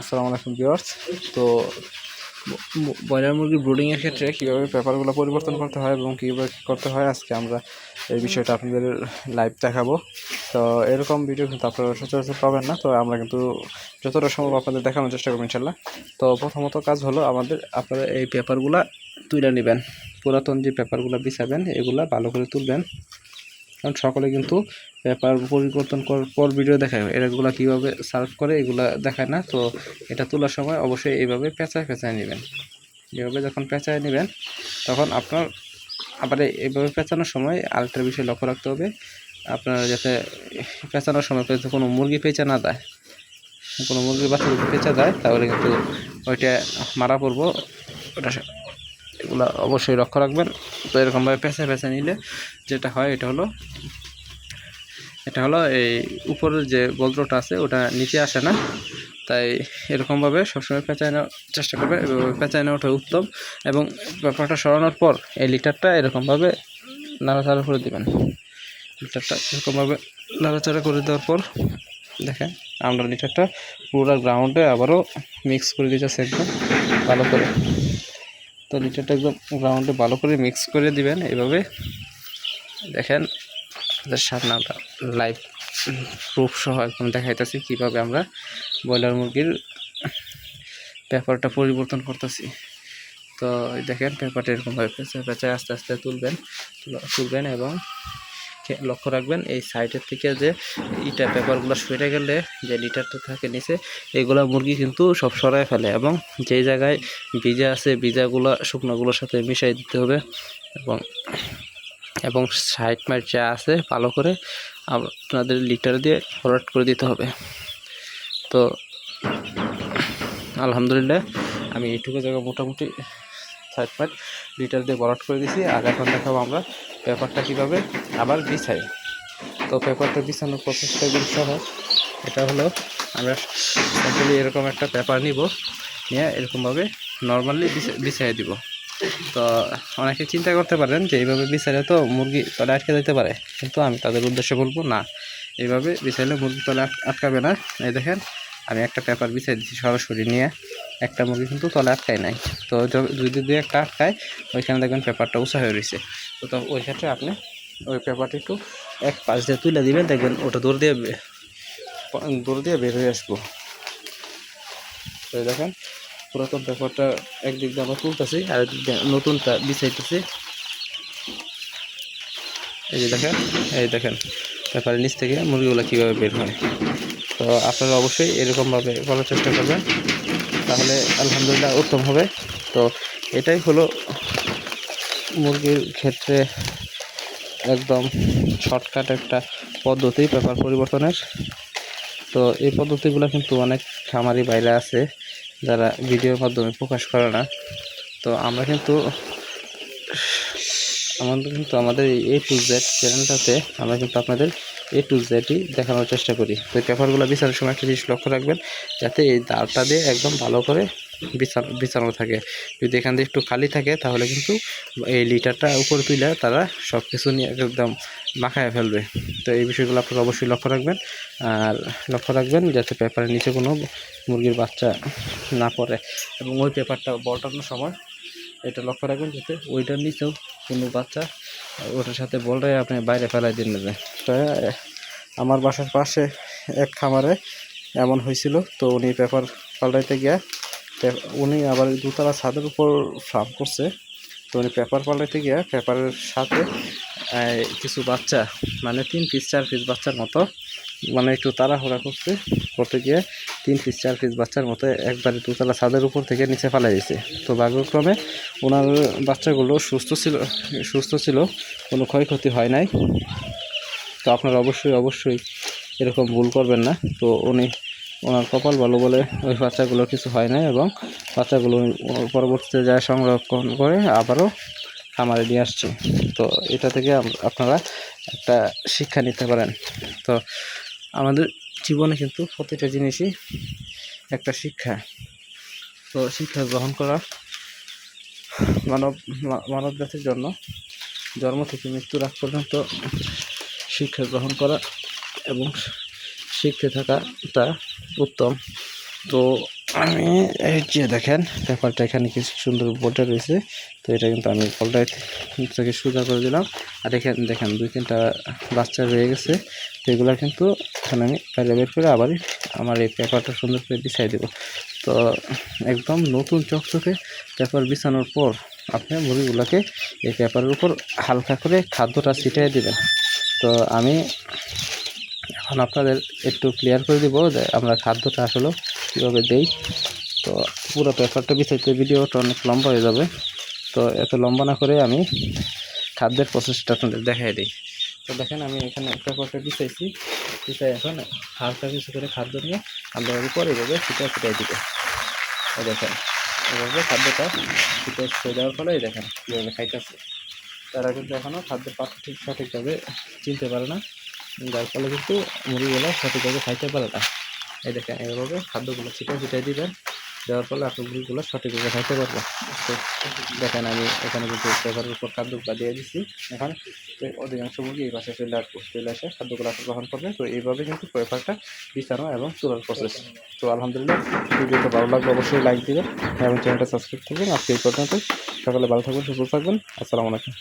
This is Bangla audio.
আসসালামু আলাইকুম ভিউয়ার্স। তো ব্রয়লার মুরগির ব্রুডিংয়ের ক্ষেত্রে কীভাবে পেপারগুলো পরিবর্তন করতে হয় এবং কীভাবে কী করতে হয়, আজকে আমরা এই বিষয়টা আপনাদের লাইভ দেখাবো। তো এরকম ভিডিও কিন্তু আপনারা সচরাচর পাবেন না, তো আমরা কিন্তু যতটা সম্ভব আপনাদের দেখানোর চেষ্টা করব ইনশাল্লাহ তো প্রথমত কাজ হলো আমাদের, আপনারা এই পেপারগুলা তুলে নেবেন। পুরাতন যে পেপারগুলো বিছাবেন, এগুলা ভালো করে তুলবেন। কারণ সকলে কিন্তু পেপার পরিবর্তন করার পর ভিডিও দেখায়। এগুলো কীভাবে সার্ভ করে এগুলা দেখায় না, তো এটা তোলার সময় অবশ্যই এইভাবে পেঁচায় পেঁচায় নেবেন। এভাবে যখন পেঁচায় নেবেন, তখন আপনার আবার এই- এইভাবে পেঁচানোর সময় আরেকটা বিষয় লক্ষ্য রাখতে হবে, আপনার যাতে পেঁচানোর সময় যাতে কোনো মুরগি পেঁচা না দেয়। কোনো মুরগির বাচ্চা যদি পেঁচা দেয়, তাহলে কিন্তু ওইটা মারা পড়ব। ওটা এগুলো অবশ্যই লক্ষ্য রাখবেন। তো এরকমভাবে পেঁচা পেঁচা নিলে যেটা হয়, এটা হলো এটা হলো এই উপরের যে বজ্রটা আছে, ওটা নিচে আসে না। তাই এরকমভাবে সবসময় পেঁচায় নেওয়ার চেষ্টা করবে পেঁচায় নেওয়াটা উত্তম এবং ব্যাপারটা সরানোর পর এই লিটারটা এরকমভাবে নাড়াচাড়া করে দেবেন। লিটারটা এরকমভাবে নাড়াচাড়া করে দেওয়ার পর দেখেন, আমরা লিটারটা পুরো গ্রাউন্ডে আবারও মিক্স করে দিতেছি একদম ভালো করে। তো লিটারটা একদম গ্রাউন্ডে ভালো করে মিক্স করে দিবেন। এভাবে দেখেন সার আমরা লাইভ প্রুফ সহ একদম দেখাইতেছি কীভাবে আমরা ব্রয়লার মুরগির পেপারটা পরিবর্তন করতেছি। তো দেখেন পেপারটা এরকমভাবে পেঁচা পেঁচায় আস্তে আস্তে তুলবেন তুলবেন এবং লক্ষ্য রাখবেন, এই সাইডের থেকে যে ইটা পেপারগুলো সরে গেলে যে লিটারটা থাকে নিচে, এগুলা মুরগি কিন্তু সব সরায় ফেলে এবং যেই জায়গায় বীজা আছে বীজাগুলো শুকনোগুলোর সাথে মিশাই দিতে হবে এবং এবং সাইড মাইড যা আছে ভালো করে আপনাদের লিটার দিয়ে ফরওয়ার্ড করে দিতে হবে। তো, আলহামদুলিল্লাহ আমি এইটুকু জায়গা মোটামুটি সাইড মাইড লিটার দিয়ে ফরওয়ার্ড করে দিছি, আর এখন দেখাবো আমরা পেপারটা কীভাবে? আবার বিছাই। তো পেপারটা বিছানোর প্রসেসটা কিন্তু সহজ এটা হলো আমরা সিম্পলি এরকম একটা পেপার নিব, নিয়ে এরকমভাবে নর্মালি বিছাই দিব। তো অনেকে চিন্তা করতে পারেন যে এইভাবে বিছাইলে তো মুরগি তলে আটকে যেতে পারে, কিন্তু আমি তাদের উদ্দেশ্যে বলব না। এইভাবে বিছাইলে মুরগি তলে আটকাবে না। এই দেখেন, আমি একটা পেপার বিছাই দিচ্ছি সরাসরি নিয়ে। একটা মুরগি কিন্তু তলে আটকায় নাই। তো যদি দুই একটা আটকায়, ওইখানে দেখবেন পেপারটা উঁচা হয়ে রয়েছে তো ওই ক্ষেত্রে আপনি ওই পেপারটা একটু এক পাশ দিয়ে তুলে দিবেন, দেখবেন ওটা দূর দিয়ে দূর দিয়ে বের হয়ে আসব। তো দেখেন, পুরাতন পেপারটা একদিক দিয়ে আমরা তুলতেছি, আর একদিক দিয়ে নতুনটা বিছাইতেছি। এই যে দেখেন, এই দেখেন, পেপারের নিচ থেকে মুরগিগুলো কীভাবে বের হয়। তো আপনারা অবশ্যই এরকমভাবে করার চেষ্টা করবেন। তাহলে আলহামদুলিল্লাহ উত্তম হবে। তো এটাই হলো মুরগির ক্ষেত্রে একদম শর্টকাট একটা পদ্ধতি পেপার পরিবর্তনের। তো এই পদ্ধতিগুলো কিন্তু অনেক খামারি বাইরে আছে, যারা ভিডিওর মাধ্যমে প্রকাশ করে না। তো আমরা কিন্তু আমাদের কিন্তু আমাদের এই টু জেড চ্যানেলটাতে আমরা কিন্তু আপনাদের এ টু জেডই দেখানোর চেষ্টা করি। তো পেপারগুলো বিছানোর সময় একটা জিনিস লক্ষ্য রাখবেন, যাতে এই দাঁড়টা দিয়ে একদম ভালো করে বিছানো বিছানো থাকে। যদি এখান দিয়ে একটু খালি থাকে, তাহলে কিন্তু এই লিটারটা উপরে তুলে তারা সব কিছু নিয়ে একদম মাখায় ফেলবে। তো এই বিষয়গুলো আপনারা অবশ্যই লক্ষ্য রাখবেন। আর লক্ষ্য রাখবেন যাতে পেপারের নিচে কোনো মুরগির বাচ্চা না পড়ে। এবং ওই পেপারটা বলটানোর সময় এটা লক্ষ্য রাখবেন যাতে ওইটার নিচেও কোনো বাচ্চা ওটার সাথে বলটাই আপনি বাইরে ফেলাই দিন নেবে তো আমার বাসার পাশে এক খামারে এমন হয়েছিল, তো উনি পেপার পাল্টাইতে গিয়া উনি আবার দুতলা ছাদের উপর ফার্ম করছে, তো উনি পেপার পাল্টাইতে গিয়া পেপারের সাথে কিছু বাচ্চা মানে তিন পিস চার পিস বাচ্চার মতো মানে একটু তাড়াহুড়া করছে, করতে গিয়ে তিন পিস চার পিস বাচ্চার মতো একবারে দুতলা ছাদের উপর থেকে নিচে ফেলাই দিয়েছে তো ভাগ্যক্রমে ওনার বাচ্চাগুলো সুস্থ ছিল সুস্থ ছিল, কোনো ক্ষয়ক্ষতি হয় নাই। তো আপনারা অবশ্যই অবশ্যই এরকম ভুল করবেন না। তো উনি, ওনার কপাল ভালো বলে ওই বাচ্চাগুলোর কিছু হয় না এবং বাচ্চাগুলো পরবর্তীতে যায় সংরক্ষণ করে আবারও খামারে নিয়ে আসছে। তো এটা থেকে আপনারা একটা শিক্ষা নিতে পারেন। তো আমাদের জীবনে কিন্তু প্রতিটা জিনিসই একটা শিক্ষা। তো শিক্ষা গ্রহণ করা মানব মানব জাতির জন্য জন্ম থেকে মৃত্যু রাখ পর্যন্ত শিক্ষা গ্রহণ করা এবং শিখতে থাকাটা উত্তম। তো আমি এই যে দেখেন, পেপারটা এখানে কিছু সুন্দর বোর্ডে রয়েছে। তো এটা কিন্তু আমি কলটাই থেকে সোজা করে দিলাম। আর এখানে দেখেন দুই তিনটা বাচ্চা রয়ে গেছে। তো এগুলো কিন্তু এখানে আমি বাইরে বের করে আবার আমার এই পেপারটা সুন্দর করে বিছাই দেবো। তো একদম নতুন চকচকে পেপার বিছানোর পর আপনি মুরগিগুলোকে এই পেপারের উপর হালকা করে খাদ্যটা ছিটিয়ে দেবেন। তো আমি এখন আপনাদের একটু ক্লিয়ার করে দিব যে আমরা খাদ্যটা আসলে কীভাবে দেই। তো পুরো পেপারটা বিছাইতে ভিডিওটা অনেক লম্বা হয়ে যাবে। তো এত লম্বা না করে আমি খাদ্যের প্রসেসটা আপনাদের দেখাই দিই। তো দেখেন, আমি এখানে পেপারটা বিছাইছি বিছাই এখন হালকা কিছু করে খাদ্য নিয়ে আমরা উপর এভাবে ছিটা ছিটাই দিবে। দেখেন, এভাবে খাদ্যটা ছিটে ছিটে দেওয়ার ফলে দেখেন কীভাবে খাইতেছে। তারা কিন্তু এখনও খাদ্যের পাত্র ঠিক সঠিকভাবে চিনতে পারে না, যার ফলে কিন্তু মুরগিগুলো সঠিকভাবে খাইতে পারে না। এই দেখেন এইভাবে খাদ্যগুলো ছিটাই ছিটাই দিবেন। দেওয়ার ফলে আপনার মুরগিগুলো সঠিকভাবে খাইতে পারবে দেখেন আমি এখানে কিন্তু পেপারের উপর খাদ্যগুলো দিয়ে দিচ্ছি এখন অধিকাংশ মুরগি এই পাশে চলে আসব চলে আসে, খাদ্যগুলো আপনি গ্রহণ করবে তো এইভাবে কিন্তু পেপারটা বিছানো এবং তোলার প্রসেস তো আলহামদুলিল্লাহ ভিডিওটা ভালো লাগলে অবশ্যই লাইক দিবেন এবং চ্যানেলটা সাবস্ক্রাইব করবেন। আজকে এই পর্যন্ত সকালে ভালো থাকবেন, সুস্থ থাকবেন। আসসালামু আলাইকুম।